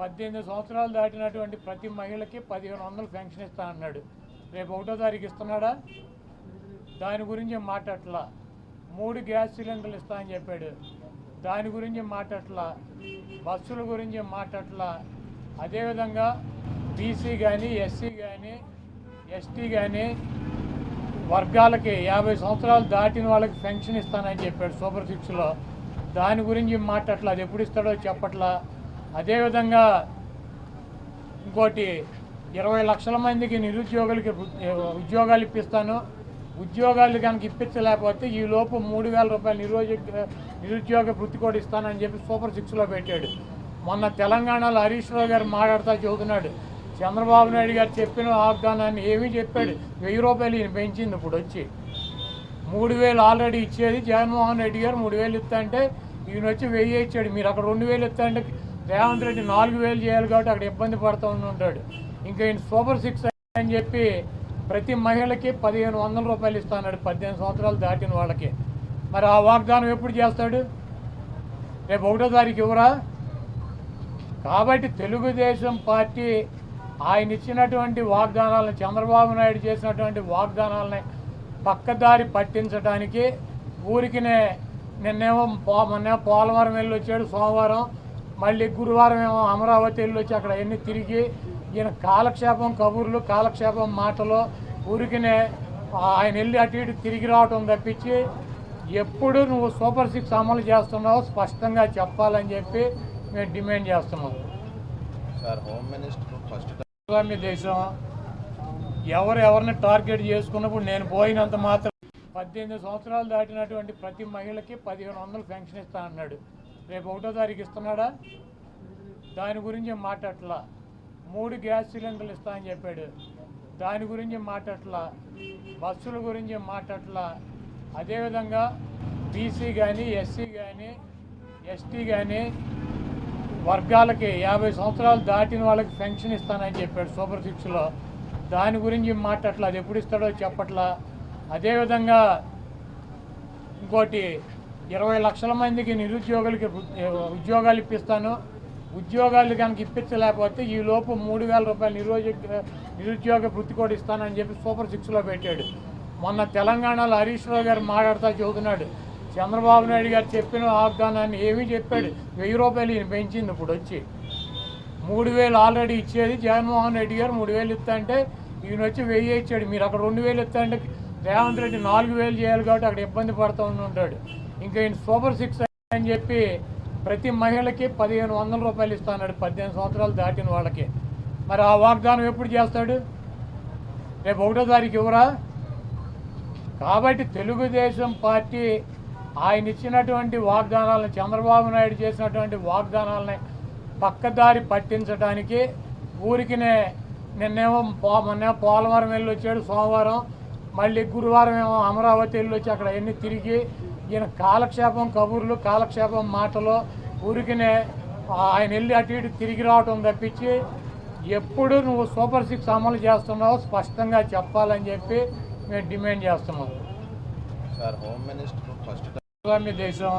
పద్దెనిమిది సంవత్సరాలు దాటినటువంటి ప్రతి మహిళకి పదిహేను వందలు పెన్షన్ ఇస్తా అన్నాడు రేపు ఒకటో తారీఖు ఇస్తున్నాడా? దాని గురించి మాట్లాడట్లా మూడు గ్యాస్ సిలిండర్లు ఇస్తా అని చెప్పాడు. దాని గురించి మాట్లాడట్లా బస్సుల గురించి మాట్లాడట్లా అదేవిధంగా బీసీ కానీ ఎస్సీ కానీ ఎస్టీ కానీ వర్గాలకి యాభై సంవత్సరాలు దాటిన వాళ్ళకి పెన్షన్ ఇస్తానని చెప్పాడు సూపర్ సిక్స్లో. దాని గురించి మాట్లాడట్లా అది ఎప్పుడు ఇస్తాడో చెప్పట్లా? అదేవిధంగా ఇంకోటి ఇరవై లక్షల మందికి నిరుద్యోగులకి ఉద్యోగాలు ఇప్పిస్తాను. ఉద్యోగాలు కనుక ఇప్పించలేకపోతే ఈలోపు మూడు వేల రూపాయలు నిరుద్యోగ నిరుద్యోగ వృత్తి కూడా ఇస్తానని చెప్పి సూపర్ సిక్స్లో పెట్టాడు. మొన్న తెలంగాణలో హరీష్ రావు గారు మాట్లాడుతూ చెబుతున్నాడు. చంద్రబాబు నాయుడు గారు చెప్పిన వాగ్దానాన్ని ఏమీ చెప్పాడు? వెయ్యి రూపాయలు ఈయన పెంచింది ఇప్పుడు వచ్చి. మూడు వేలు ఆల్రెడీ ఇచ్చేది జగన్మోహన్ రెడ్డి గారు మూడు వేలు ఇస్తా అంటే ఈయన వచ్చి వెయ్యి ఇచ్చాడు. మీరు అక్కడ రెండు వేలు ఇస్తా అంటే రేవంత్ రెడ్డి నాలుగు వేలు చేయాలి కాబట్టి అక్కడ ఇబ్బంది పడుతూ ఉంటాడు ఇంకా ఈయన సూపర్ సిక్స్ అని చెప్పి ప్రతి మహిళకి పదిహేను వందల రూపాయలు ఇస్తాడు పద్దెనిమిది సంవత్సరాలు దాటిన వాళ్ళకి. మరి ఆ వాగ్దానం ఎప్పుడు చేస్తాడు? రేపు ఒకటో తారీఖు ఇవ్వరా కాబట్టి తెలుగుదేశం పార్టీ ఆయన ఇచ్చినటువంటి వాగ్దానాలను చంద్రబాబు నాయుడు చేసినటువంటి వాగ్దానాలని పక్కదారి పట్టించడానికి ఊరికినే నిన్నేమో పో మొన్న పోలవరం వెళ్ళి వచ్చాడు సోమవారం. మళ్ళీ గురువారం ఏమో అమరావతి వెళ్ళి వచ్చి అక్కడ అన్ని తిరిగి ఈయన కాలక్షేపం కబుర్లు కాలక్షేపం మాటలు ఊరికినే ఆయన వెళ్ళి అటు ఇటు తిరిగి రావటం తప్పించి ఎప్పుడు నువ్వు సూపర్ సిక్స్ అమలు చేస్తున్నావో స్పష్టంగా చెప్పాలని చెప్పి మేము డిమాండ్ చేస్తున్నాం. సార్ హోమ్ మినిస్టర్ ఫస్ట్ ఇస్లామీ దేశం ఎవరు ఎవరిని టార్గెట్ చేసుకున్నప్పుడు నేను పోయినంత మాత్రం పద్దెనిమిది సంవత్సరాలు దాటినటువంటి ప్రతి మహిళకి పదిహేను వందలు పెన్షన్ ఇస్తా అన్నాడు. రేపు ఒకటో తారీఖు ఇస్తున్నాడా? దాని గురించి మాట్లాడలా మూడు గ్యాస్ సిలిండర్లు ఇస్తా అని చెప్పాడు. దాని గురించి మాట్లాడలా బస్సుల గురించి మాట్లాడలా అదేవిధంగా బీసీ కానీ ఎస్సీ కానీ ఎస్టీ కానీ వర్గాలకి యాభై సంవత్సరాలు దాటిన వాళ్ళకి పెన్షన్ ఇస్తానని చెప్పాడు సూపర్ సిక్స్లో. దాని గురించి మాట్లాడలా అది ఎప్పుడు ఇస్తాడో చెప్పట్లా. అదేవిధంగా ఇంకోటి ఇరవై లక్షల మందికి నిరుద్యోగులకి ఉద్యోగాలు ఇప్పిస్తాను. ఉద్యోగాలు కనుక ఇప్పించలేకపోతే ఈ లోపు మూడు వేల రూపాయలు నిరుద్యోగ నిరుద్యోగ వృత్తి కూడా ఇస్తానని చెప్పి సూపర్ సిక్స్లో పెట్టాడు. మొన్న తెలంగాణలో హరీష్ రావు గారు మాట్లాడుతూ చెబుతున్నాడు. చంద్రబాబు నాయుడు గారు చెప్పిన వాగ్దానాన్ని ఏమీ చెప్పాడు? వెయ్యి రూపాయలు ఈయన పెంచింది ఇప్పుడు వచ్చి. మూడు వేలు ఆల్రెడీ ఇచ్చేది జగన్మోహన్ రెడ్డి గారు మూడు వేలు ఇస్తా అంటే ఈయన వచ్చి వెయ్యి ఇచ్చాడు. మీరు అక్కడ రెండు వేలు ఇస్తా అంటే రేవంత్ రెడ్డి నాలుగు వేలు చేయాలి కాబట్టి అక్కడ ఇబ్బంది పడుతూ ఉంటాడు ఇంకా సూపర్ సిక్స్ అని చెప్పి ప్రతి మహిళకి పదిహేను వందల రూపాయలు ఇస్తాడు పద్దెనిమిది సంవత్సరాలు దాటిన వాళ్ళకి. మరి ఆ వాగ్దానం ఎప్పుడు చేస్తాడు? రేపు ఒకటో తారీఖు ఇవ్వరా? కాబట్టి తెలుగుదేశం పార్టీ ఆయన ఇచ్చినటువంటి వాగ్దానాలను చంద్రబాబు నాయుడు చేసినటువంటి వాగ్దానాలని పక్కదారి పట్టించడానికి ఊరికినే నిన్నేమో పో మొన్న పోలవరం వెళ్ళి వచ్చాడు సోమవారం మళ్ళీ గురువారం ఏమో అమరావతి వెళ్ళి వచ్చి అక్కడ ఎన్ని తిరిగి ఈయన కాలక్షేపం కబుర్లు కాలక్షేపం మాటలు ఊరికినే ఆయన వెళ్ళి అటు ఇటు తిరిగి రావటం తప్పించి ఎప్పుడు నువ్వు సూపర్ సిక్స్ అమలు చేస్తున్నావో స్పష్టంగా చెప్పాలని చెప్పి మేము డిమాండ్ చేస్తున్నాం. సార్ హోమ్ మినిస్టర్ ఫస్ట్ ఇస్లామీ దేశం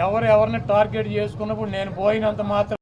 ఎవరు ఎవరిని టార్గెట్ చేసుకున్నప్పుడు నేను పోయినంత మాత్రం